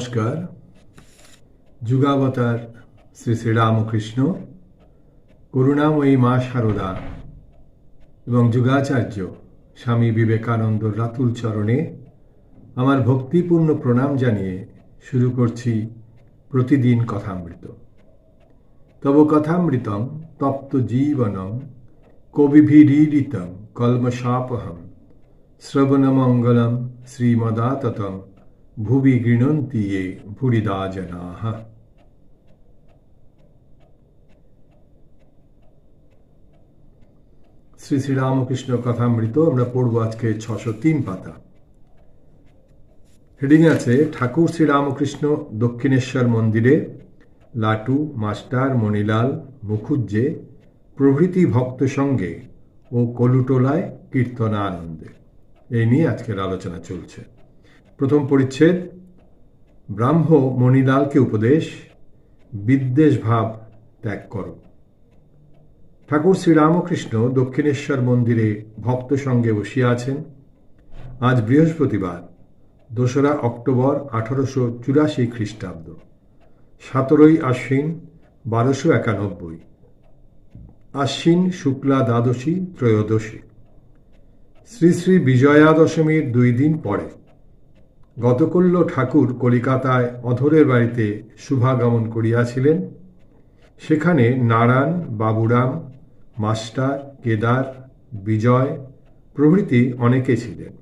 নমস্কার। যুগাবতার শ্রী শ্রীরামকৃষ্ণ করুণাময়ী মা শারদা এবং যুগাচার্য স্বামী বিবেকানন্দর রাতুল চরণে আমার ভক্তিপূর্ণ প্রণাম জানিয়ে শুরু করছি প্রতিদিন কথামৃত। তব কথামৃতম তপ্ত জীবনম কবিভিরীডিতম কলমশাপহম শ্রবণমঙ্গলম শ্রীমদাততম ভুবি গৃণন্তি ये ভুরিদা জনাः শ্রী শ্রীরামকৃষ্ণ কথামৃত আমরা পড়ব আজকে ছশো তিন পাতা। হেডিং আছে, ঠাকুর শ্রীরামকৃষ্ণ দক্ষিণেশ্বর মন্দিরে লাটু, মাস্টার, মণিলাল, মুখুজ্জে, প্রভৃতি ভক্ত সঙ্গে ও কলুটোলায় কীর্তনানন্দে। এই নিয়ে আজকের আলোচনা চলছে। প্রথম পরিচ্ছেদ, ব্রাহ্ম মণিলালকে উপদেশ, বিদ্বেষ ভাব ত্যাগ করো। ঠাকুর শ্রীরামকৃষ্ণ দক্ষিণেশ্বর মন্দিরে ভক্ত সঙ্গে বসিয়া আছেন। আজ বৃহস্পতিবার, দোসরা অক্টোবর আঠারোশো চুরাশি খ্রিস্টাব্দ, সতেরোই আশ্বিন বারোশো একানব্বই। আশ্বিন শুক্লা দ্বাদশী ত্রয়োদশী। শ্রী শ্রী বিজয়া দশমীর দুই দিন পরে গতকল্য ঠাকুর কলিকাতায় অধরের বাড়িতে শুভাগমন করিয়াছিলেন। সেখানে নারায়ণ, বাবুরাম, মাস্টার, কেদার, বিজয় প্রভৃতি অনেকে ছিলেন।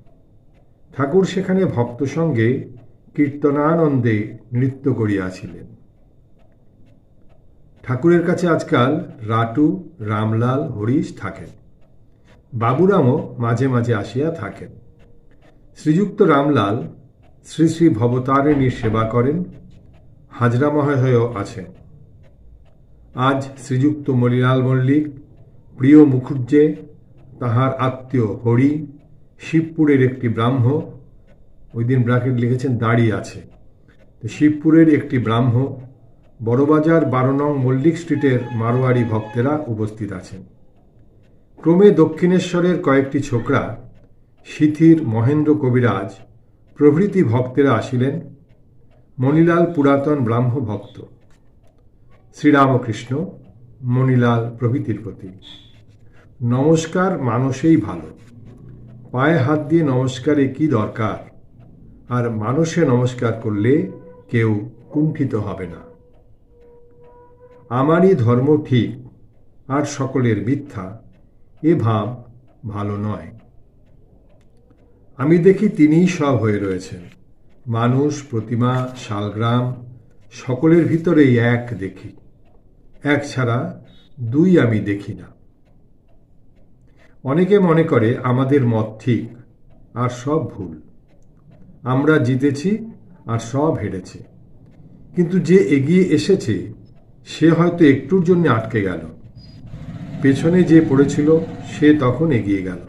ঠাকুর সেখানে ভক্ত সঙ্গে কীর্তনানন্দে নৃত্য করিয়াছিলেন। ঠাকুরের কাছে আজকাল রাটু, রামলাল, হরিশ থাকেন। বাবুরামও মাঝে মাঝে আসিয়া থাকেন। শ্রীযুক্ত রামলাল শ্রী শ্রী ভবতারিণীর সেবা করেন, হাজরা মহাশয়ও আছেন। আজ শ্রীযুক্ত মলিলাল মল্লিক, প্রিয় মুখুজ্জে, তাহার আত্মীয় হরি, শিবপুরের একটি ব্রাহ্ম ওই দিন ব্রাকেট লিখেছেন, দাঁড়িয়ে আছে। শিবপুরের একটি ব্রাহ্ম, বড়বাজার বারো নং মল্লিক স্ট্রিটের মারোয়ারি ভক্তেরা উপস্থিত আছেন। ক্রমে দক্ষিণেশ্বরের কয়েকটি ছোকরা, শিথির মহেন্দ্র কবিরাজ প্রভৃতি ভক্তেরা আসিলেন। মণিলাল পুরাতন ব্রাহ্ম ভক্ত শ্রীরামকৃষ্ণ, মণিলাল প্রভৃতির প্রতি। নমস্কার মানুষেই ভালো। পায়ে হাত দিয়ে নমস্কারে কি দরকার? আর মানুষে নমস্কার করলে কেউ কুণ্ঠিত হবে না। আমারই ধর্ম ঠিক, আর সকলের মিথ্যা, এ ভাব ভালো নয়। আমি দেখি তিনিই সব হয়ে রয়েছেন। মানুষ, প্রতিমা, শালগ্রাম, সকলের ভিতরেই এক দেখি। এক ছাড়া দুই আমি দেখি না। অনেকে মনে করে আমাদের মত ঠিক, আর সব ভুল। আমরা জিতেছি, আর সব হেরেছে। কিন্তু যে এগিয়ে এসেছে, সে হয়তো একটুর জন্য আটকে গেল। পেছনে যে পড়েছিল, সে তখন এগিয়ে গেল।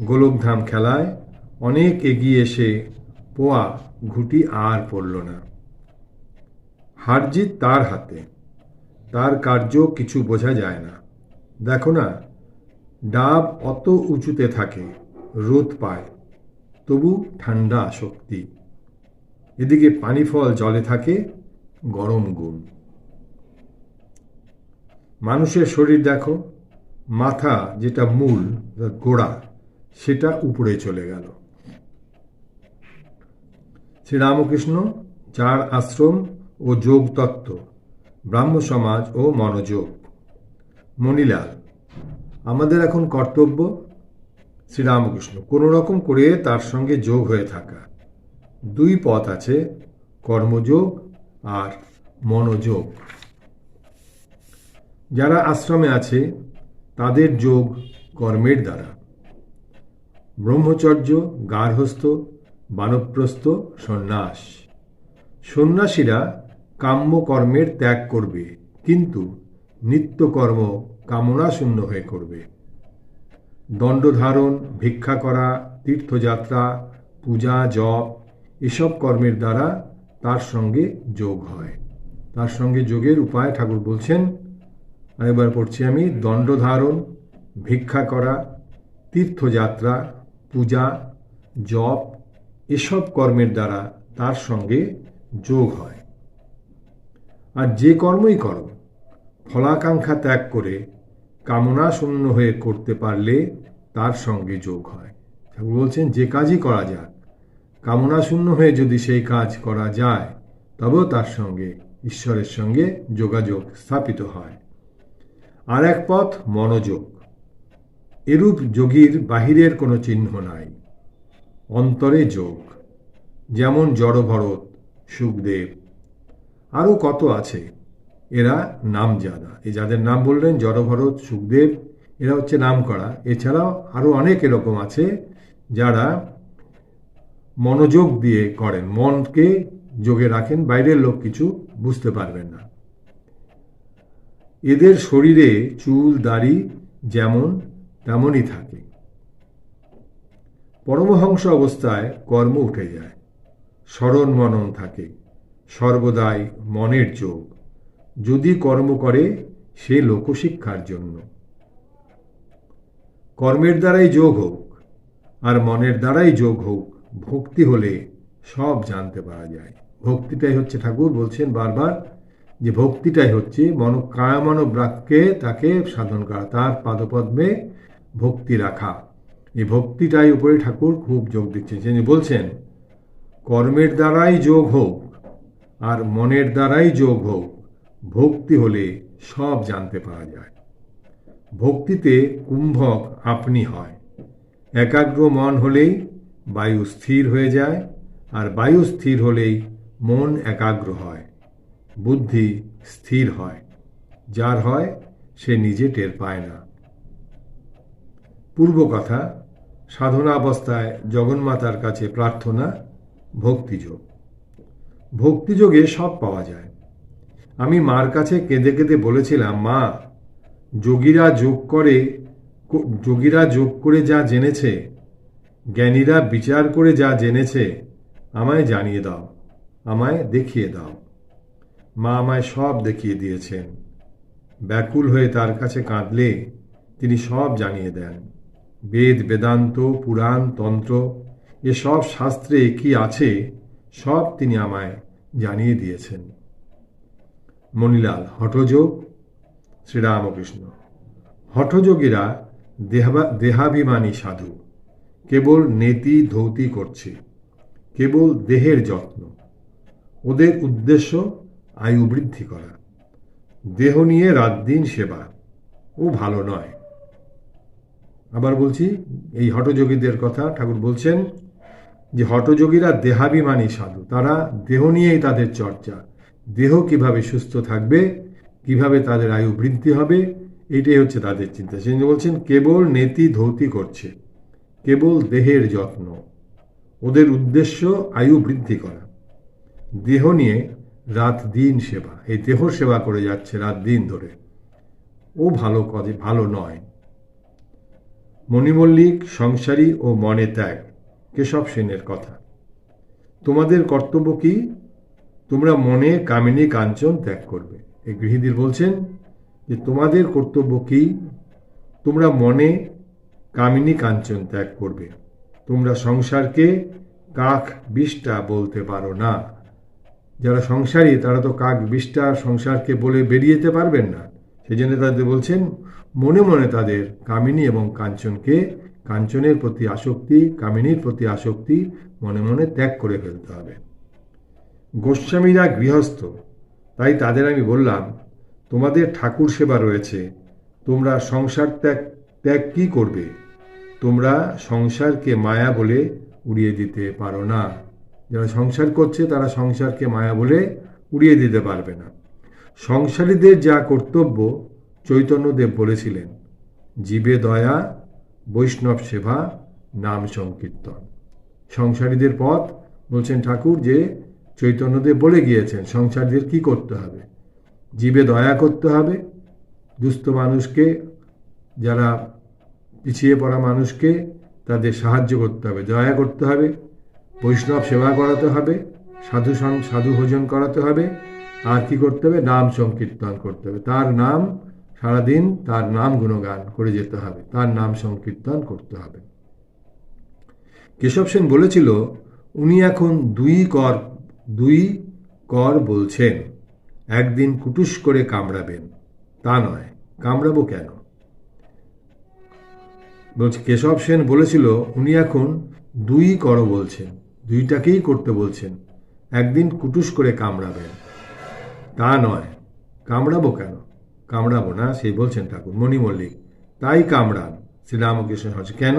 গোলকধাম খেলায় অনেক এগিয়ে এসে পোয়া ঘুটি আর পড়ল না। হারজিত তার হাতে, তার কার্য কিছু বোঝা যায় না। দেখো না, ডাব অত উঁচুতে থাকে, রোদ পায়, তবু ঠান্ডা শক্তি এদিকে পানি ফল জলে থাকে, গরম গুণ। মানুষের শরীর দেখো, মাথা যেটা মূল গোড়া, সেটা উপরে চলে গেল। শ্রীরামকৃষ্ণ চার আশ্রম ও যোগ তত্ত্ব ব্রাহ্ম সমাজ ও মনোযোগ। মণিলাল, আমাদের এখন কর্তব্য শ্রীরামকৃষ্ণ। কোনো রকম করে তার সঙ্গে যোগ হয়ে থাকা। দুই পথ আছে, কর্মযোগ আর মনোযোগ। যারা আশ্রমে আছে, তাদের যোগ কর্মের দ্বারা। ব্রহ্মচর্য গার্হস্থ বানপ্রস্থ সন্ন্যাস। সন্ন্যাসীরা কাম্য কর্মের ত্যাগ করবে, কিন্তু নিত্যকর্ম কামনাশূন্য হয়ে করবে। দণ্ডধারণ, ভিক্ষা করা, তীর্থযাত্রা, পূজা, জপ, এসব কর্মের দ্বারা তার সঙ্গে যোগ হয়। তার সঙ্গে যোগের উপায় ঠাকুর বলছেন, আরেকবার পড়ছি আমি, দণ্ডধারণ, ভিক্ষা করা, তীর্থযাত্রা, পূজা, জপ এসব কর্মের দ্বারা তার সঙ্গে যোগ হয়। আর যে কর্মই করো, ফলাকাঙ্ক্ষা ত্যাগ করে কামনা শূন্য হয়ে করতে পারলে তার সঙ্গে যোগ হয়। ঠাকুর বলছেন, যে কাজই করা যাক কামনা শূন্য হয়ে যদি সেই কাজ করা যায়, তবেও তার সঙ্গে, ঈশ্বরের সঙ্গে যোগাযোগ স্থাপিত হয়। আর এক পথ মনোযোগ। এরূপ যোগীর বাহিরের কোনো চিহ্ন নাই। অন্তরে যোগ, যেমন জড়ভরত, সুখদেব। আরও কত আছে? এরা নাম নামজাদা। এই যাদের নাম বললেন জড়ভরত, সুখদেব, এরা হচ্ছে নাম করা এছাড়াও আরও অনেক এরকম আছে যারা মনোযোগ দিয়ে করেন, মনকে যোগে রাখেন, বাইরের লোক কিছু বুঝতে পারবেন না। এদের শরীরে চুল, দাড়ি যেমন তেমনই থাকে। পরমহংস অবস্থায় কর্ম উঠে যায়। স্মরণ মনন থাকে। সর্বদাই মনের যোগ। যদি কর্ম করে, সে লোকশিক্ষার জন্য। কর্মের দ্বারাই যোগ হোক, আর মনের দ্বারাই যোগ হোক, ভক্তি হলে সব জানতে পারা যায়। ভক্তিটাই হচ্ছে ঠাকুর বলছেন বারবার যে ভক্তিটাই হচ্ছে মন কায়মন ব্রাককে তাকে সাধন করা, তার পাদপদ্মে ভক্তি রাখা। এই ভক্তিটাই উপরে ঠাকুর খুব যোগ দিচ্ছেন তিনি বলছেন, কর্মের দ্বারাই যোগ হোক আর মনের দ্বারাই যোগ হোক, ভক্তি হলে সব জানতে পারা যায়। ভক্তিতে কুম্ভক আপনি হয়। একাগ্র মন হলেই বায়ু স্থির হয়ে যায় আর বায়ু স্থির হলেই মন একাগ্র হয়, বুদ্ধি স্থির হয়। যার হয় সে নিজে টের পায় না। পূর্ব কথা সাধনা অবস্থায় জগন্মাতার কাছে প্রার্থনা, ভক্তিযোগ। ভক্তিযোগে সব পাওয়া যায়। আমি মার কাছে কেঁদে কেঁদে বলেছিলাম, মা, যোগীরা যোগ করে যোগীরা যোগ করে যা জেনেছে, জ্ঞানীরা বিচার করে যা জেনেছে, আমায় জানিয়ে দাও, আমায় দেখিয়ে দাও। মা আমায় সব দেখিয়ে দিয়েছেন। ব্যাকুল হয়ে তার কাছে কাঁদলে তিনি সব জানিয়ে দেন। বেদ, বেদান্ত, পুরাণ, তন্ত্র, এসব শাস্ত্রে কি আছে, সব তিনি আমায় জানিয়ে দিয়েছেন। মণিলাল, হঠযোগ? শ্রীরামকৃষ্ণ, হঠযোগীরা দেহা, দেহাভিমানী সাধু। কেবল নেতি ধৌতি করছে, কেবল দেহের যত্ন। ওদের উদ্দেশ্য আয়ু বৃদ্ধি করা। দেহ নিয়ে রাত দিন সেবা। ও ভালো নয়। আবার বলছি, এই হটযোগীদের কথা ঠাকুর বলছেন যে হটযোগীরা দেহাভিমানী সাধু। তারা দেহ নিয়েই তাদের চর্চা। দেহ কীভাবে সুস্থ থাকবে, কীভাবে তাদের আয়ু বৃদ্ধি হবে, এটাই হচ্ছে তাদের চিন্তা। সেই বলছেন, কেবল নেতি ধৌতি করছে, কেবল দেহের যত্ন। ওদের উদ্দেশ্য আয়ু বৃদ্ধি করা। দেহ নিয়ে রাত দিন সেবা। এই দেহ সেবা করে যাচ্ছে রাত দিন ধরে। ও ভালো কাজে, ভালো নয়। মণিমল্লিক, সংসারী ও মনে ত্যাগ, কেশব সেনের কথা। তোমাদের কর্তব্য কি? তোমরা মনে কামিনী কাঞ্চন ত্যাগ করবে। এই গৃহীদের বলছেন যে, তোমাদের কর্তব্য কি? তোমরা মনে কামিনী কাঞ্চন ত্যাগ করবে। তোমরা সংসারকে কাক বিষ্টা বলতে পারো না। যারা সংসারী, তারা তো কাক বিষ্টা সংসারকে বলে বেরিয়ে যেতে পারবেন না। সেই জন্য তাদের বলছেন মনে মনে তাদের কামিনী এবং কাঞ্চনকে, কাঞ্চনের প্রতি আসক্তি, কামিনীর প্রতি আসক্তি মনে মনে ত্যাগ করে ফেলতে হবে। গোস্বামীরা গৃহস্থ, তাই তাদের আমি বললাম, তোমাদের ঠাকুর সেবা রয়েছে, তোমরা সংসার ত্যাগ ত্যাগ কি করবে? তোমরা সংসারকে মায়া বলে উড়িয়ে দিতে পারো না। যারা সংসার করছে, তারা সংসারকে মায়া বলে উড়িয়ে দিতে পারবে না। সংসারীদের যা কর্তব্য চৈতন্যদেব বলেছিলেন, জীবে দয়া, বৈষ্ণব সেবা, নাম সংকীর্তন। সংসারীদের পথ বলছেন ঠাকুর যে চৈতন্যদেব বলে গিয়েছেন, সংসারীদের কি করতে হবে? জীবে দয়া করতে হবে, দুস্থ মানুষকে, যারা পিছিয়ে পড়া মানুষকে তাদের সাহায্য করতে হবে, দয়া করতে হবে, বৈষ্ণব সেবা করাতে হবে, সাধু সাধু ভোজন করাতে হবে, আর কি করতে হবে? নাম সংকীর্তন করতে হবে। তার নাম সারাদিন তার নাম গুণগান করে যেতে হবে, তার নাম সংকীর্তন করতে হবে। কেশব সেন বলেছিল, উনি এখন দুই কর দুই কর বলছেন, একদিন কুটুস করে কামড়াবেন, তা নয়, কামড়াবো কেন? বলছে, কেশব সেন বলেছিল, উনি এখন দুই কর বলছেন, দুইটাকেই করতে বলছেন, একদিন কুটুস করে কামড়াবেন, তা নয়, কামড়াবো কেন? কামড়াবো না, সেই বলছেন ঠাকুর, মণি মল্লিক, তাই কামড়ান। শ্রীরামকৃষ্ণ হচ্ছে কেন?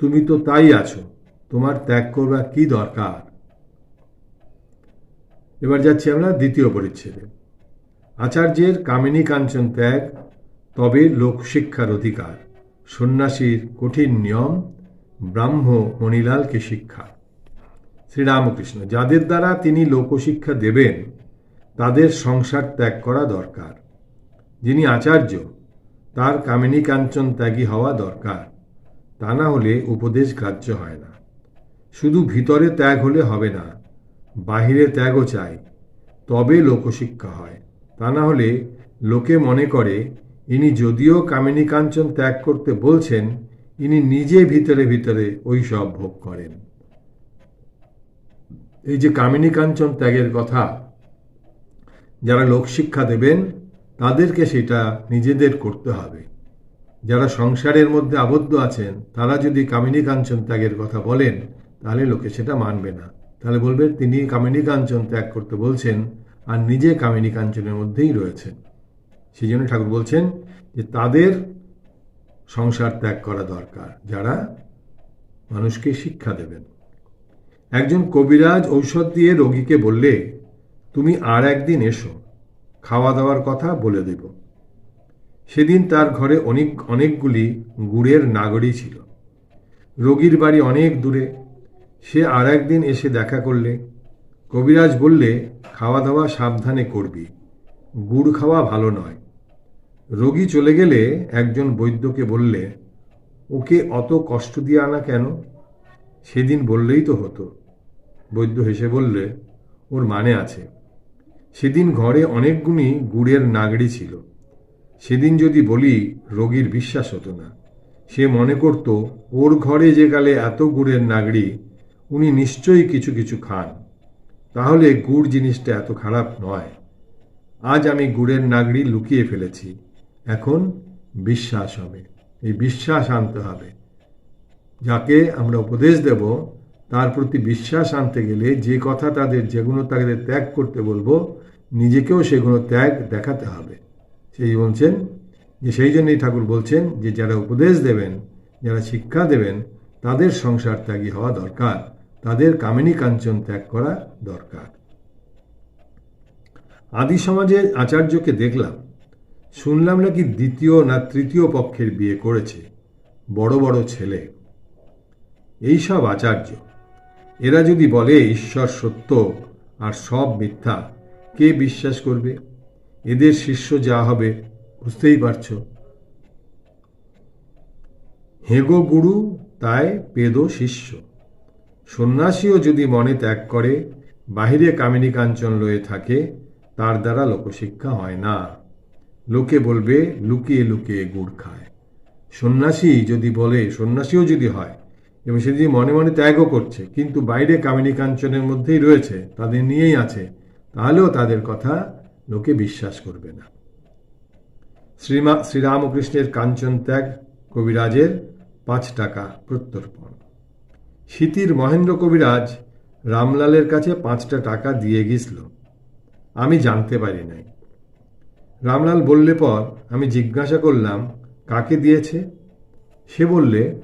তুমি তো তাই আছো, তোমার ত্যাগ করবার কি দরকার? এবার যাচ্ছি আমরা দ্বিতীয় পরিচ্ছেদে। আচার্যের কামিনী কাঞ্চন ত্যাগ, তবে লোকশিক্ষার অধিকার। সন্ন্যাসীর কঠিন নিয়ম, ব্রাহ্ম মণিলালকে শিক্ষা। শ্রীরামকৃষ্ণ, যাদের দ্বারা তিনি লোকশিক্ষা দেবেন, তাদের সংসার ত্যাগ করা দরকার। যিনি আচার্য, তার কামিনী কাঞ্চন ত্যাগী হওয়া দরকার। তা না হলে উপদেশ গ্রাহ্য হয় না। শুধু ভিতরে ত্যাগ হলে হবে না, বাহিরে ত্যাগও চাই। তবে লোকশিক্ষা হয়। তা না হলে লোকে মনে করে, ইনি যদিও কামিনী কাঞ্চন ত্যাগ করতে বলছেন, ইনি নিজে ভিতরে ভিতরে ওই সব ভোগ করেন। এই যে কামিনী কাঞ্চন ত্যাগের কথা, যারা লোকশিক্ষা দেবেন তাদেরকে সেটা নিজেদের করতে হবে। যারা সংসারের মধ্যে আবদ্ধ আছেন, তারা যদি কামিনী কাঞ্চন ত্যাগের কথা বলেন, তাহলে লোকে সেটা মানবে না। তাহলে বলবে, তিনি কামিনী কাঞ্চন ত্যাগ করতে বলছেন আর নিজে কামিনী কাঞ্চনের মধ্যেই রয়েছেন। সেই জন্য ঠাকুর বলছেন যে, তাদের সংসার ত্যাগ করা দরকার, যারা মানুষকে শিক্ষা দেবেন। একজন কবিরাজ ঔষধ দিয়ে রোগীকে বললে, তুমি আর একদিন এসো খাওয়া দাওয়ার কথা বলে দেব। সেদিন তার ঘরে অনেক, অনেকগুলি গুড়ের নাগরি ছিল। রোগীর বাড়ি অনেক দূরে। সে আর একদিন এসে দেখা করলে। কবিরাজ বললে খাওয়া দাওয়া সাবধানে করবি। গুড় খাওয়া ভালো নয়। রোগী চলে গেলে একজন বৈদ্যকে বললে, ওকে অত কষ্ট দিয়ে আনা কেন? সেদিন বললেই তো হতো। বৈদ্য হেসে বললে, ওর মানে আছে। সেদিন ঘরে অনেকগুলি গুড়ের নাগড়ি ছিল। সেদিন যদি বলি, রোগীর বিশ্বাস হতো না। সে মনে করত, ওর ঘরে যে গালে এত গুড়ের নাগড়ি, উনি নিশ্চয়ই কিছু কিছু খান। তাহলে গুড় জিনিসটা এত খারাপ নয়। আজ আমি গুড়ের নাগড়ি লুকিয়ে ফেলেছি। এখন বিশ্বাস হবে। এই বিশ্বাস আনতে হবে। যাকে আমরা উপদেশ দেব তার প্রতি বিশ্বাস আনতে গেলে যে কথা তাদের যেগুলো তাদের ত্যাগ করতে বলব, নিজেকেও সেগুলো ত্যাগ দেখাতে হবে। সেই বলছেন যে সেই জন্যই ঠাকুর বলছেন যে যারা উপদেশ দেবেন, যারা শিক্ষা দেবেন, তাদের সংসার ত্যাগী হওয়া দরকার। তাদের কামিনী কাঞ্চন ত্যাগ করা দরকার। আদি সমাজের আচার্যকে দেখলাম। শুনলাম নাকি দ্বিতীয় না তৃতীয় পক্ষের বিয়ে করেছে। বড় বড় ছেলে। এইসব আচার্য এরা যদি বলে ঈশ্বর সত্য আর সব মিথ্যা, কে বিশ্বাস করবে? এদের শিষ্য যা হবে, বুঝতেই পারছ। হেগো গুরু তাই পেদ শিষ্য। সন্ন্যাসীও যদি মনে ত্যাগ করে, বাহিরে কামিনী কাঞ্চন লয়ে থাকে, তার দ্বারা লোকশিক্ষা হয় না। লোকে বলবে, লুকিয়ে লুকিয়ে গুড় খায়। সন্ন্যাসী যদি বলে, সন্ন্যাসীও যদি হয় এবং সে যদি মনে মনে ত্যাগও করছে। কিন্তু বাইরে কামিনী কাঞ্চনের মধ্যেই রয়েছে, তাদের নিয়েই আছে। তাহলেও তাদের কথা লোকে বিশ্বাস করবে না। শ্রীমা শ্রীরামকৃষ্ণের কাঞ্চন ত্যাগ কবিরাজের পাঁচ টাকা প্রত্যর্পণ। স্মৃতির মহেন্দ্র কবিরাজ রামলালের কাছে পাঁচটা টাকা দিয়ে গিয়েছিল। আমি জানতে পারি নাই। রামলাল বললে পর, আমি জিজ্ঞাসা করলাম, কাকে দিয়েছে? সে বললে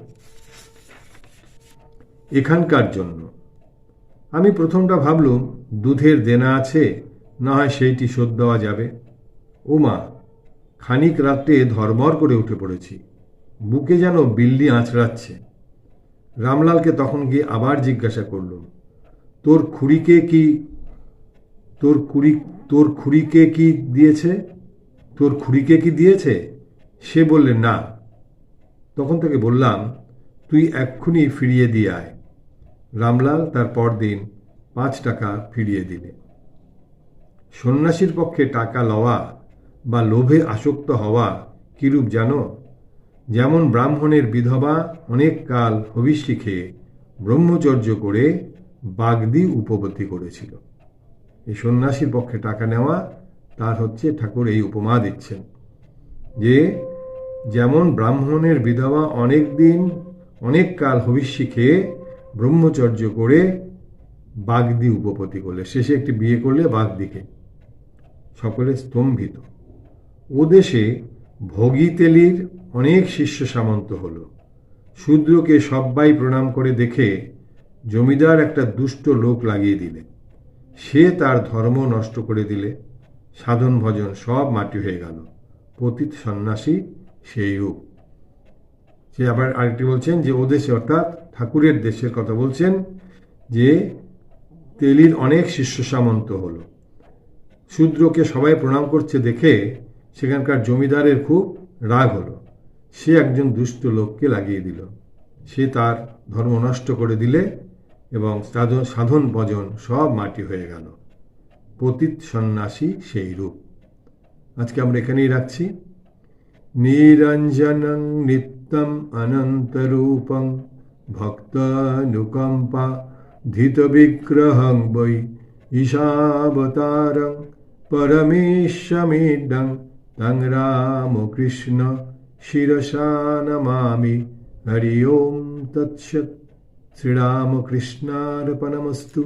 এখানকার জন্য। আমি প্রথমটা ভাবলুম, দুধের দেনা আছে, না হয় সেইটি শোধ দেওয়া যাবে। ও মা খানিক রাত্রে ধর্মর করে উঠে পড়েছি। বুকে যেন বিল্লি আঁচড়াচ্ছে। রামলালকে তখন গিয়ে আবার জিজ্ঞাসা করলুম, তোর খুড়িকে কি, তোর খুড়ি, তোর খুড়িকে কি দিয়েছে? তোর খুড়িকে কি দিয়েছে? সে বললে, না। তখন তাকে বললাম, তুই এক্ষুনি ফিরিয়ে দিয়ে আয়। রামলাল তার পরদিন পাঁচ টাকা ফিরিয়ে দিলে। সন্ন্যাসীর পক্ষে টাকা লওয়া বা লোভে আসক্ত হওয়া কিরূপ জানো? যেমন ব্রাহ্মণের বিধবা অনেক কাল হবিষ্যি খেয়ে ব্রহ্মচর্য করে বাগদি উপপত্তি করেছিল। এই সন্ন্যাসীর পক্ষে টাকা নেওয়া তার হচ্ছে ঠাকুর এই উপমা দিচ্ছেন যে, যেমন ব্রাহ্মণের বিধবা অনেক দিন, অনেক কাল হবিষ্যি খেয়ে ব্রহ্মচর্য করে বাগদি উপপতি করলে, শেষে একটি বিয়ে করলে বাগদিকে। সকলে স্তম্ভিত। ও দেশে ভোগীতেলির অনেক শিষ্য সামন্ত হলো। শূদ্রকে সব্বাই প্রণাম করে দেখে জমিদার একটা দুষ্ট লোক লাগিয়ে দিলে। সে তার ধর্ম নষ্ট করে দিলে। সাধন ভজন সব মাটি হয়ে গেল। পতিত সন্ন্যাসী সেই রূপ। সে আবার আরেকটি বলছেন যে ও দেশে অর্থাৎ ঠাকুরের দেশের কথা বলছেন যে তেলির অনেক শিষ্য সামন্ত হলো। শূদ্রকে সবাই প্রণাম করছে দেখে সেখানকার জমিদারের খুব রাগ হলো। সে একজন দুষ্ট লোককে লাগিয়ে দিল। সে তার ধর্ম নষ্ট করে দিলে এবং সাধন সাধন ভজন সব মাটি হয়ে গেল। পতিত সন্ন্যাসী সেই রূপ। আজকে আমরা এখানেই রাখছি। নিরঞ্জনং নিত্যম অনন্তরূপং ভক্তানুকম্পা ধিতবিগ্রহং বৈ ঈশাবতারং পরমেশ্বমিডং তং রামকৃষ্ণ শিরসা নমামি হরি ওম তৎসৎ শ্রীরামকৃষ্ণার্পণমস্তু